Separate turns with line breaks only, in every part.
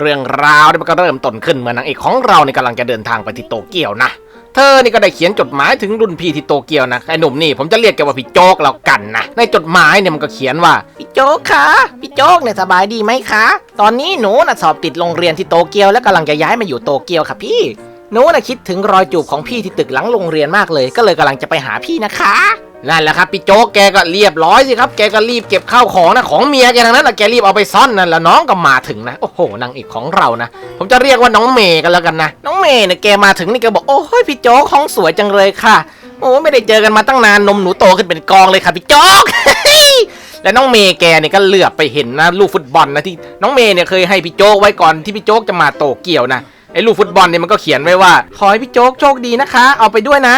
เรื่องราวเนี่ยมันก็เริ่มต้นขึ้นเมื่อนางเอกของเราเนี่ยกำลังจะเดินทางไปที่โตเกียวนะ เธอนี่ก็ได้เขียนจดหมายถึงรุ่นพี่ที่โตเกียวนะไอ้หนุ่มนี่ผมจะเรียกแกว่าพี่โจ๊กแล้วกันนะ ในจดหมายเนี่ยมันก็เขียนว่า
พี่โจ๊กคะพี่โจ๊กเนี่ยสบายดีไหมคะ ตอนนี้หนูน่ะสอบติดโรงเรียนที่โตเกียวและกำลังจะย้ายมาอยู่โตเกียวค่ะพี่หนูน่ะคิดถึงรอยจูบของพี่ที่ตึกหลังโรงเรียนมากเลย ก็เลยกำลังจะไปหาพี่นะคะ
นั่นแหละครับพี่โจ๊กแกก็เรียบร้อยสิครับ แกก็รีบเก็บข้าวของนะของเมียแกทั้งนั้นแหละแกรีบเอาไปซ่อนนั่นแล้วน้องก็มาถึงนะ โอ้โหนางเอกของเรานะ ผมจะเรียกว่าน้องเมย์กันแล้วกันนะ
น้องเมย์เนี่ยแกมาถึงนี่แกบอกโอ้ยพี่โจ๊กห้องสวยจังเลยค่ะ โอ้ไม่ได้เจอกันมาตั้งนานนมหนูโตขึ้นเป็นกองเลยค่ะพี่โจ๊ก
และน้องเมย์แกเนี่ยก็เหลือบไปเห็นนะลูกฟุตบอลนะที่น้องเมย์เนี่ยเคยให้พี่โจ๊กไว้ก่อนที่พี่โจ๊กจะมาโตเกี่ยวนะไอ้ลูกฟุตบอลเนี่ยมันก็เขียนไว้ว่า
ขอให้พี่โจ๊กโชคดีนะคะ เอาไปด้วยนะ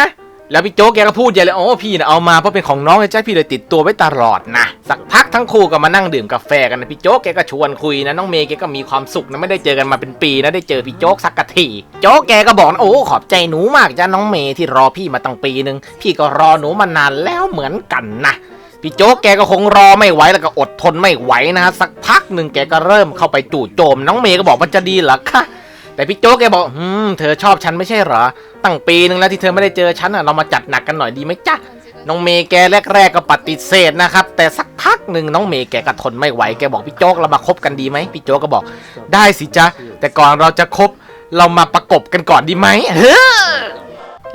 แล้วพี่โจ๊กแกก็พูดใหญ่เลยโอ้พี่นะเอามาเพราะเป็นของน้องไอ้แจ๊คพี่เลยติดตัวไว้ตลอดนะสักพักทั้งคู่ก็มานั่งดื่มกาแฟกันนะพี่โจ๊กแกก็ชวนคุยนะน้องเมย์แกก็มีความสุขนะไม่ได้เจอกันมาเป็นปีนะได้เจอพี่โจ๊กสักกะทีโจ๊กแกก็บอกนะโอ้ขอบใจหนูมากจ้ะน้องเมย์ที่รอพี่มาตั้งปีหนึ่งพี่ก็รอหนูมานานแล้วเหมือนกันนะพี่โจ๊กแกก็คงรอไม่ไหวแล้วก็อดทนไม่ไหวนะฮะสักพักหนึ่งแกก็เริ่มเข้าไปจู่โจม น้องเมย์ก็บอกมันจะดีเหรอคะแต่พี่โจ๊กแกบอกอืมเธอชอบฉันไม่ใช่เหรอ ตั้งปีหนึ่งแล้วที่เธอไม่ได้เจอฉันอะเรามาจัดหนักกันหน่อยดีไหมจ๊ะน้องเมย์แกแรกๆก็ปฏิเสธนะครับ แต่สักพักหนึ่งน้องเมย์แกก็ทนไม่ไหวแกบอกพี่โจ๊กเรามาคบกันดีไหมพี่โจ๊กก็บอก ได้สิจ๊ะแต่ก่อนเราจะคบเรามาประกบกันก่อนดีไหมเฮ้อ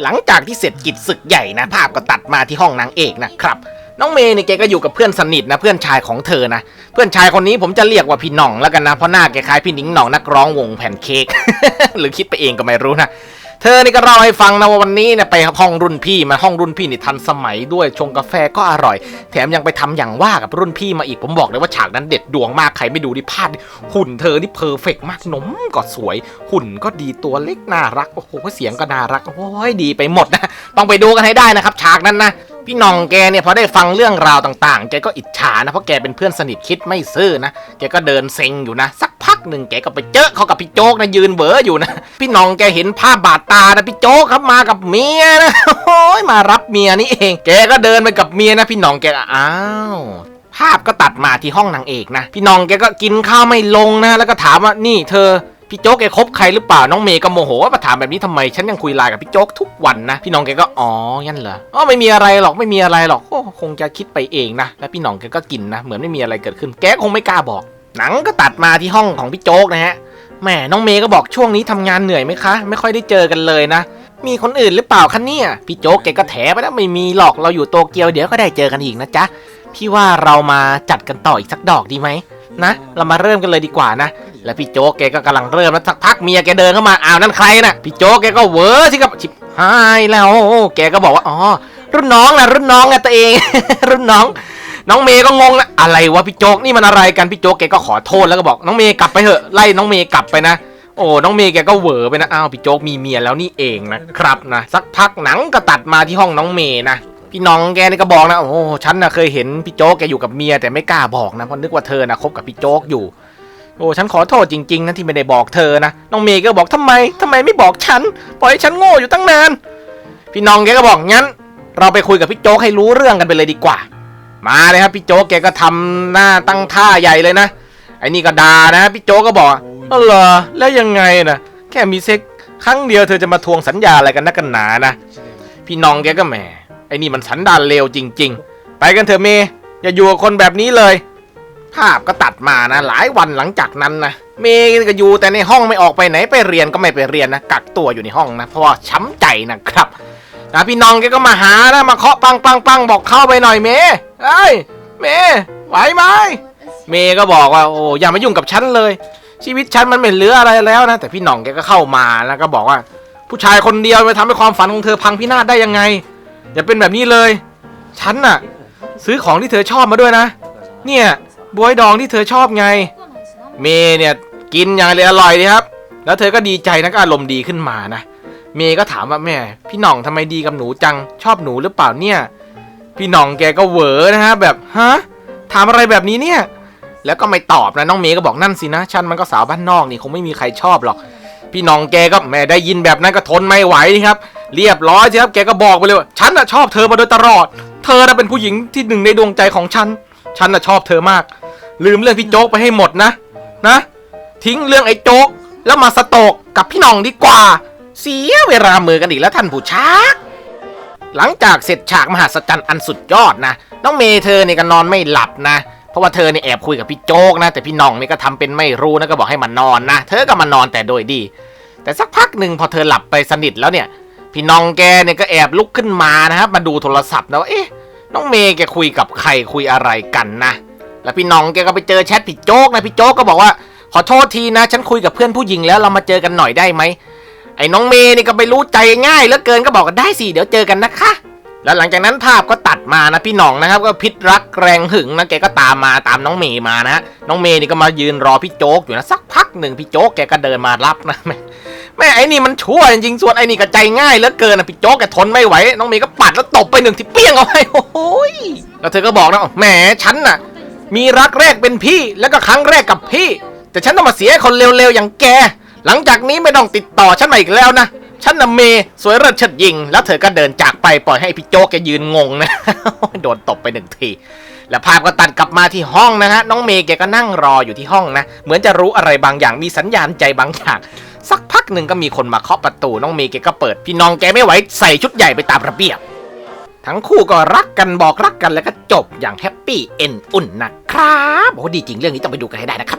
หลังจากที่เสร็จกิจศึกใหญ่นะ ภาพก็ตัดมาที่ห้องนางเอกนะครับ น้องเมย์เนี่ยแกก็อยู่กับเพื่อนสนิทนะเพื่อนชายของเธอนะ เพื่อนชายคนนี้ผมจะเรียกว่าพี่หน่องแล้วกันนะเพราะหน้าแกคล้ายพี่หนิงหน่องนักร้องวงแผ่นเค้กหรือคิดไปเองก็ไม่รู้นะ เธอนี่ก็เล่าให้ฟังนะว่าวันนี้เนี่ยไปห้องรุ่นพี่มาห้องรุ่นพี่นี่ทันสมัยด้วยชงกาแฟก็อร่อย แถมยังไปทำอย่างว่ากับรุ่นพี่มาอีกผมบอกเลยว่าฉากนั้นเด็ดดวงมากใครไม่ดูดิพลาดหุ่นเธอนี่เพอร์เฟกต์มากนมก็สวย หุ่นก็ดีตัวเล็กน่ารักโอ้โหเสียงก็น่ารักโอ้ยดีไปหมดนะต้องไปดูกันให้ได้นะครับฉากนั้นนะ พี่หน้องแกเนี่ยพอได้ฟังเรื่องราวต่างๆ แกก็อิจฉานะเพราะแกเป็นเพื่อนสนิทคิดไม่ซื่อนะ แกก็เดินเซ็งอยู่นะ สักพักหนึ่งแกก็ไปเจอเขากับพี่โจ๊กนะยืนเบออยู่นะ พี่หน้องแกเห็นภาพบาดตานะพี่โจ๊กครับมากับเมียนะโอ้ยมารับเมียนี่เอง แกก็เดินไปกับเมียนะพี่หน้องแกอ้าวภาพก็ตัดมาที่ห้องนางเอกนะ พี่น้องแกก็กินข้าวไม่ลงนะ แล้วก็ถามว่านี่เธอ พี่โจ๊กแกคบใครหรือเปล่าน้องเมย์ก็โมโหว่ามาถามแบบนี้ทำไมฉันยังคุยไลน์กับพี่โจ๊กทุกวันนะพี่น้องแกก็อ๋องั้นเหรออ๋อไม่มีอะไรหรอกไม่มีอะไรหรอกคงจะคิดไปเองนะแล้วพี่น้องแกก็กินนะเหมือนไม่มีอะไรเกิดขึ้นแกคงไม่กล้าบอก หนังก็ตัดมาที่ห้องของพี่โจ๊กนะฮะแหมน้องเมย์ก็บอกช่วงนี้ทำงานเหนื่อยไหมคะ ไม่ค่อยได้เจอกันเลยนะ มีคนอื่นหรือเปล่าคะเนี่ยพี่โจ๊กแกก็แถไปแล้วไม่มีหรอกเราอยู่โตเกียวเดี๋ยวก็ได้เจอกันอีกนะจ๊ะพี่ว่าเรามาจัดกันต่ออีกสักดอกดีไหมนะ เรามาเริ่มกันเลยดีกว่านะ แล้วพี่โจ๊กแกก็กำลังเริ่มแล้วสักพักเมียแกเดินเข้ามาอ้าวนั่นใครน่ะพี่โจ๊กแกก็เวอร์ที่กับชิบหายแล้วแกก็บอกว่าอ๋อรุ่นน้องนะรุ่นน้องนะตัวเอง รุ่นน้องน้องเมย์ก็งงนะอะไรวะพี่โจ๊กนี่มันอะไรกันพี่โจ๊กแกก็ขอโทษแล้วก็บอกน้องเมย์กลับไปเถอะไล่น้องเมย์กลับไปนะโอ้น้องเมย์แกก็เหวอไปนะอ้าวพี่โจ๊กมีเมียแล้วนี่เองนะครับนะสักพักหนังก็ตัดมาที่ห้องน้องเมย์นะพี่น้องแกนี่ก็บอกนะโอ้ฉันนะเคยเห็นพี่โจ๊กแกอยู่กับเมียแต่ไม่กล้าบอกนะเพราะนึกว่าเธอนะคบกับพี่โจ๊กอยู่ โอ้ฉันขอโทษจริงๆนะที่ไม่ได้บอกเธอนะน้องเมย์ก็บอกทำไมทำไมไม่บอกฉัน ปล่อยให้ฉันโง่อยู่ตั้งนาน พี่น้องแกก็บอกงั้น เราไปคุยกับพี่โจ๊กให้รู้เรื่องกันไปเลยดีกว่า มาเลยครับพี่โจ๊กแกก็ทำหน้าตั้งท่าใหญ่เลยนะไอ้นี่ก็ด่านะพี่โจ๊กก็บอกอ๋อเหรอแล้วยังไงนะแค่มีเซ็กครั้งเดียวเธอจะมาทวงสัญญาอะไรกันนักกันหนานะพี่น้องแกก็แหมไอ้นี่มันสันดานเลวจริง ๆ ไปกันเถอะเมย์อย่าอยู่กับคนแบบนี้เลย ภาพก็ตัดมานะ หลายวันหลังจากนั้นนะเมย์ก็อยู่แต่ในห้องไม่ออกไปไหนไปเรียนก็ไม่ไปเรียนนะกักตัวอยู่ในห้องนะเพราะว่าช้ำใจนะครับนะพี่น้องแกก็มาหานะมาเคาะปังปังปังบอกเข้าไปหน่อยเมย์เอ้ยเมย์ไหวไหมเมย์ก็บอกว่าโอ้อย่ามายุ่งกับฉันเลย ชีวิตฉันมันไม่เหลืออะไรแล้วนะแต่พี่น่องแกก็เข้ามาแล้วก็บอกว่า ผู้ชายคนเดียวไปทำให้ความฝันของเธอพังพินาศได้ยังไง อย่าเป็นแบบนี้เลย ฉันน่ะ ซื้อของที่เธอชอบมาด้วยนะ เนี่ย บวยดองที่เธอชอบไง เมย์เนี่ยกินอย่างเลยอร่อยดีครับ แล้วเธอก็ดีใจนะก็อารมณ์ดีขึ้นมานะ เมย์ก็ถามว่าแม่ พี่หน่องทำไมดีกับหนูจังชอบหนูหรือเปล่าเนี่ย พี่หน่องแกก็เหวอนะฮะแบบฮะถามอะไรแบบนี้เนี่ย แล้วก็ไม่ตอบนะน้องเมย์ก็บอกนั่นสินะฉันมันก็สาวบ้านนอกนี่คงไม่มีใครชอบหรอก พี่หน้องแกก็แม่ได้ยินแบบนั้นก็ทนไม่ไหวนี่ครับ เรียบร้อยสิครับแกก็บอกไปเลยว่าฉันน่ะชอบเธอมาโดยตลอด เธอน่ะเป็นผู้หญิงที่หนึ่งในดวงใจของฉัน ฉันน่ะชอบเธอมาก ลืมเรื่องพี่โจ๊กไปให้หมดนะ นะ ทิ้งเรื่องไอ้โจ๊ก แล้วมาสโตกกับพี่น้องดีกว่า เสียเวลามือกันอีกแล้วท่านผู้ชัก หลังจากเสร็จฉากมหัศจรรย์อันสุดยอดนะ น้องเมย์เธอเนี่ยก็นอนไม่หลับนะ เพราะว่าเธอเนี่ยแอบคุยกับพี่โจ๊กนะ แต่พี่น้องนี่ก็ทำเป็นไม่รู้นะก็บอกให้มันนอนนะ เธอก็มานอนแต่โดยดี แต่สักพักหนึ่งพอเธอหลับไปสนิทแล้วเนี่ย พี่น้องแกเนี่ยก็แอบลุกขึ้นมานะครับ มาดูโทรศัพท์นะว่าเอ๊ะ น้องเมย์แกคุยกับใครคุยอะไรกันนะ แล้วพี่น้องแกก็ไปเจอแชทพี่โจ๊กนะพี่โจ๊กก็บอกว่า ขอโทษทีนะ ฉันคุยกับเพื่อนผู้หญิงแล้วเรามาเจอกันหน่อยได้ไหมไอ้น้องเมย์นี่ก็ไปรู้ใจง่ายเหลือเกินก็บอกกันได้สิเดี๋ยวเจอกันนะคะ แล้วหลังจากนั้นภาพก็ตัดมานะพี่หน่องนะครับ ก็พิษรักแรงหึงนะแกก็ตามมาตามน้องเมย์มานะน้องเมย์นี่ก็มายืนรอพี่โจ๊กอยู่นะสักพักหนึ่งพี่โจ๊กแกก็เดินมารับนะแม่แม่ไอ้นี่มันชั่วจริงส่วนไอ้นี่ก็ใจง่ายเหลือเกินนะพี่โจ๊กแกทนไม่ไหวน้องเมย์ก็ปัดแล้วตบไปหนึ่งที่เปี้ยงเอาไว้โอ้ยแล้วเธอก็บอกนะแหมฉันน่ะ มีรักแรกเป็นพี่แล้วก็ครั้งแรกกับพี่ แต่ฉันต้องมาเสียคนเร็วๆอย่างแก หลังจากนี้ไม่ต้องติดต่อฉันมาอีกแล้วนะ ฉันน่ะเมย์สวยเลิศเชิดยิง แล้วเธอก็เดินจากไปปล่อยให้พี่โจ๊กแกยืนงงนะ โดนตบไปหนึ่งที แล้วภาพก็ตัดกลับมาที่ห้องนะฮะ น้องเมย์แกก็นั่งรออยู่ที่ห้องนะ เหมือนจะรู้อะไรบางอย่างมีสัญญาณใจบางอย่างสักพักหนึ่งก็มีคนมาเคาะประตูน้องเมย์แกก็เปิด พี่น้องแกไม่ไหวใส่ชุดใหญ่ไปตามระเบียบ ทั้งคู่ก็รักกันบอกรักกันแล้วก็จบอย่างแฮปปี้เอ็นอุ่นนะครับโอ้ดีจริงเรื่องนี้ต้องไปดูกันให้ได้นะครับ